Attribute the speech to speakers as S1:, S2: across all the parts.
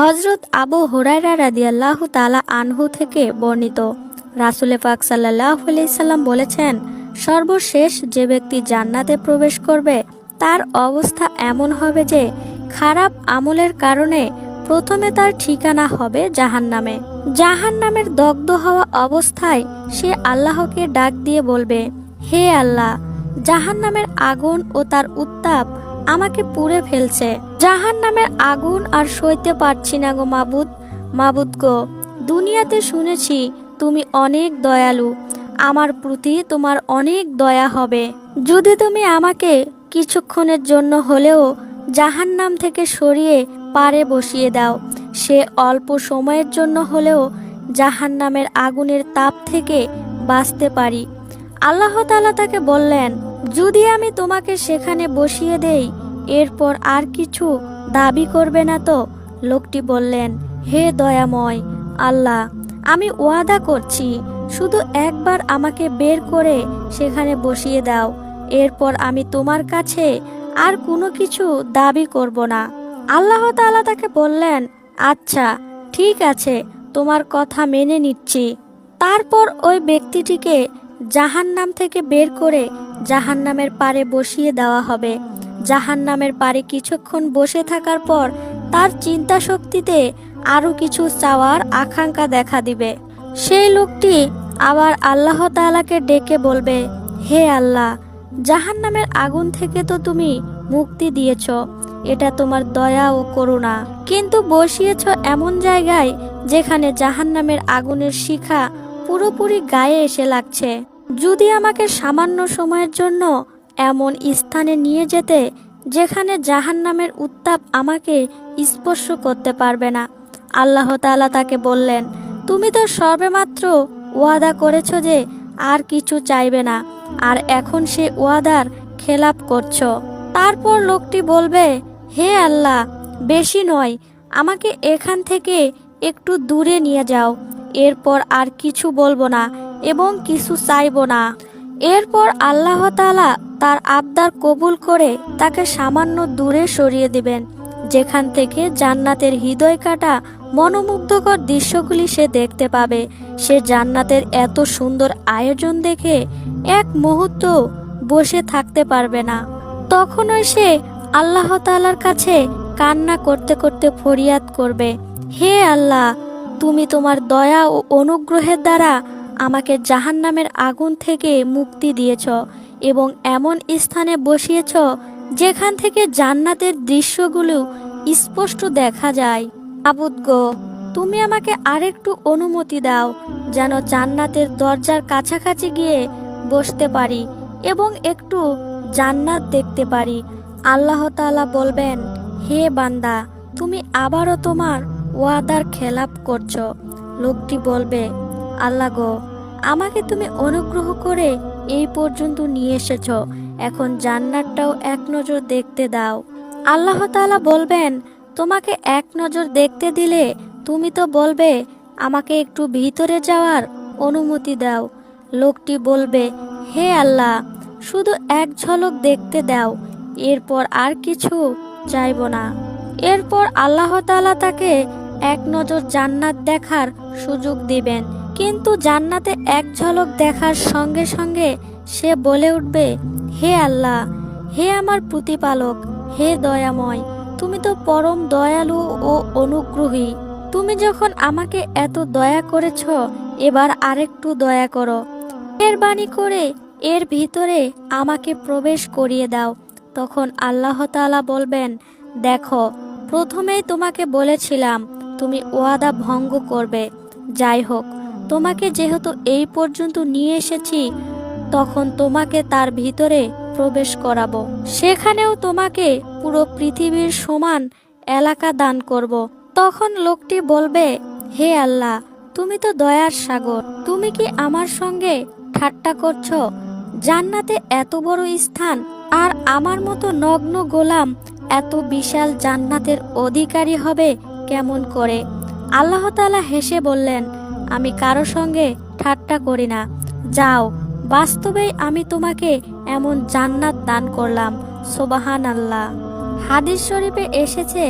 S1: হজরত আবু হুরাইরা রাদিয়াল্লাহু তালা আনহু থেকে বর্ণিত। রাসুলে পাক সাল্লাহ সাল্লাম বলেছেন, সর্বশেষ যে ব্যক্তি জান্নাতে প্রবেশ করবে, তার অবস্থা এমন হবে যে খারাপ আমলের কারণে প্রথমে তার ঠিকানা হবে জাহান্নামে। জাহান্নামের দগ্ধ হওয়া অবস্থায় সে আল্লাহকে ডাক দিয়ে বলবে, হে আল্লাহ, জাহান্নামের আগুন ও তার উত্তাপ আমাকে পুড়ে ফেলছে। জাহান নামের আগুন আর সইতে পারছি না গো মাবুদ। মাবুদ গো, দুনিয়াতে শুনেছি তুমি অনেক দয়ালু। আমার প্রতি তোমার অনেক দয়া হবে। যদি তুমি আমাকে কিছুক্ষণের জন্য হলেও জাহান নাম থেকে সরিয়ে পারে বসিয়ে দাও, সে অল্প সময়ের জন্য হলেও জাহান নামের আগুনের তাপ থেকে বাঁচতে পারি। আল্লাহ তালা তাকে বললেন যদি আমি তোমাকে সেখানে বসিয়ে দেই, এরপর আর কিছু দাবি করবে না তো? লোকটি বললেন, হে দয়াময়, আল্লাহ, আমি ওয়াদা করছি, শুধু একবার আমাকে বের করে সেখানে বসিয়ে দাও, এরপর আমি তোমার কাছে আর কোনো কিছু দাবি করব না। আল্লাহ তাআলা তাকে বললেন আচ্ছা ঠিক আছে, তোমার কথা মেনে নিচ্ছি। তারপর ওই ব্যক্তিটিকে জাহান্নাম থেকে বের করে জাহান্নামের পারে বসিয়ে দেওয়া হবে। জাহান্নামের পারে কিছুক্ষণ বসে থাকার পর তার চিন্তা শক্তিতে আরও কিছু চাওয়ার আকাঙ্ক্ষা দেখা দিবে। সেই লোকটি আবার আল্লাহ তাআলাকে ডেকে বলবে, হে আল্লাহ, জাহান্নামের আগুন থেকে তো তুমি মুক্তি দিয়েছ, এটা তোমার দয়া ও করুণা। কিন্তু বসিয়েছ এমন জায়গায় যেখানে জাহান্নামের আগুনের শিখা পুরোপুরি গায়ে এসে লাগছে। যদি আমাকে সামান্য সময়ের জন্য এমন স্থানে নিয়ে যেতে, যেখানে জাহান্নামের উত্তাপ আমাকে স্পর্শ করতে পারবে না, আল্লাহ তাআলা তাকে বললেন, তুমি তো সবেমাত্র ওয়াদা করেছ যে আর কিছু চাইবে না, আর এখন সে ওয়াদার খেলাপ করছ। তারপর লোকটি বলবে, হে আল্লাহ, বেশি নয়, আমাকে এখান থেকে একটু দূরে নিয়ে যাও, এরপর আর কিছু বলব না এবং কিছু চাইব না। এরপর আল্লাহ তালা তার আবদার কবুল করে তাকে সামান্য দূরে সরিয়ে দিবেন, যেখান থেকে জান্নাতের হৃদয় কাটা মনোমুগ্ধকর দৃশ্যগুলি সে দেখতে পাবে। সে জান্নাতের এত সুন্দর আয়োজন দেখে এক মুহূর্ত বসে থাকতে পারবে না। তখনই সে আল্লাহ তালার কাছে কান্না করতে করতে ফরিয়াদ করবে, হে আল্লাহ, তুমি তোমার দয়া ও অনুগ্রহের দ্বারা আমাকে জাহান্নামের আগুন থেকে মুক্তি দিয়েছ এবং এমন স্থানে বসিয়েছ যেখান থেকে জান্নাতের দৃশ্যগুলো স্পষ্ট দেখা যায়। আবুদ গো, তুমি আমাকে আরেকটু অনুমতি দাও যেন জান্নাতের দরজার কাছাকাছি গিয়ে বসতে পারি এবং একটু জান্নাত দেখতে পারি। আল্লাহ তাআলা বলবেন, হে বান্দা, তুমি আবারও তোমার ওয়াদার খেলাপ করছ। লোকটি বলবে আল্লাহ গো, আমাকে তুমি অনুগ্রহ করে এই পর্যন্ত নিয়ে এসেছ। এখন জান্নাতটাও এক নজর দেখতে দাও। আল্লাহ তাআলা বলবেন, তোমাকে এক নজর দেখতে দিলে তুমি তো বলবে, আমাকে একটু ভিতরে যাওয়ার অনুমতি দাও। লোকটি বলবে, হে আল্লাহ, শুধু এক ঝলক দেখতে দাও, এরপর আর কিছু চাইব না। এরপর আল্লাহ তাআলা তাকে এক নজর জান্নাত দেখার সুযোগ দিবেন। কিন্তু জান্নাতে এক ঝলক দেখার সঙ্গে সঙ্গে সে বলে উঠবে, হে আল্লাহ, হে আমার প্রতিপালক, হে দয়াময়, তুমি তো পরম দয়ালু ও অনুগ্রহী। তুমি যখন আমাকে এত দয়া করেছ, এবার আরেকটু দয়া করো। এর বাণী করে এর ভিতরে আমাকে প্রবেশ করিয়ে দাও। তখন আল্লাহ তাআলা বলবেন, দেখো, প্রথমেই তোমাকে বলেছিলাম, তুমি ওয়াদা ভঙ্গ করবে। যাই হোক তোমাকে যেহেতু এই পর্যন্ত নিয়ে এসেছি, তখন তোমাকে তার ভিতরে প্রবেশ করাবো। সেখানেও তোমাকে পুরো পৃথিবীর সমান এলাকা দান করব। তখন লোকটি বলবে, হে আল্লাহ, তুমি তো দয়ার সাগর। তুমি কি আমার সঙ্গে ঠাট্টা করছ? জান্নাতে এত বড় স্থান আর আমার মতো নগ্ন গোলাম এত বিশাল জান্নাতের অধিকারী হবে কেমন করে? আল্লাহ তাআলা হেসে বললেন আমি কারও সঙ্গে ঠাট্টা করি না। যাও, বাস্তবেই আমি তোমাকে এমন জান্নাত দান করলাম সোবাহান আল্লাহ হাদিস শরীফে এসেছে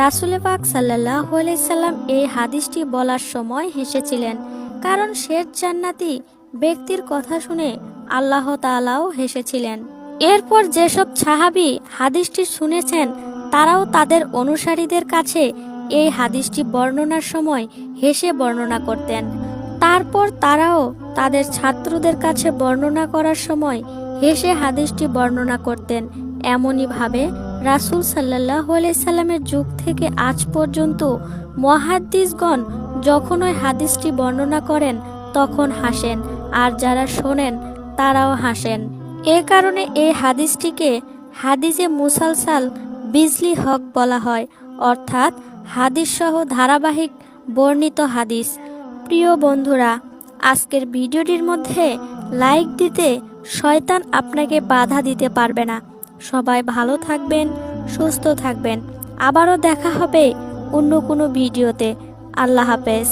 S1: রাসুল পাক সাল্লাহ সাল্লাম এই হাদিসটি বলার সময় হেসেছিলেন, কারণ শেষ জান্নাতি ব্যক্তির কথা শুনে আল্লাহ তাআলাও হেসেছিলেন। এরপর যেসব সাহাবি হাদিসটি শুনেছেন, তারাও তাদের অনুসারীদের কাছে এই হাদিসটি বর্ণনার সময় হেসে বর্ণনা করতেন। তারপর তারাও তাদের ছাত্রদের কাছে বর্ণনা করার সময় হেসে হাদিসটি বর্ণনা করতেন। এমনইভাবে রাসূল সাল্লাহ সাল্লামের যুগ থেকে আজ পর্যন্ত মহাদ্দিসগণ যখন ওই হাদিসটি বর্ণনা করেন, তখন হাসেন। আর যারা শোনেন, তারাও হাসেন। এ কারণে এই হাদিসটিকে হাদিসে মুসালসাল বিজলি হক বলা হয়। অর্থাৎ হাদিস সহ ধারাবাহিক বর্ণিত হাদিস। প্রিয় বন্ধুরা, আজকের ভিডিওটির মধ্যে লাইক দিতে শয়তান আপনাকে বাধা দিতে পারবে না। সবাই ভালো থাকবেন, সুস্থ থাকবেন। আবারও দেখা হবে অন্য কোনো ভিডিওতে। আল্লাহ হাফেজ।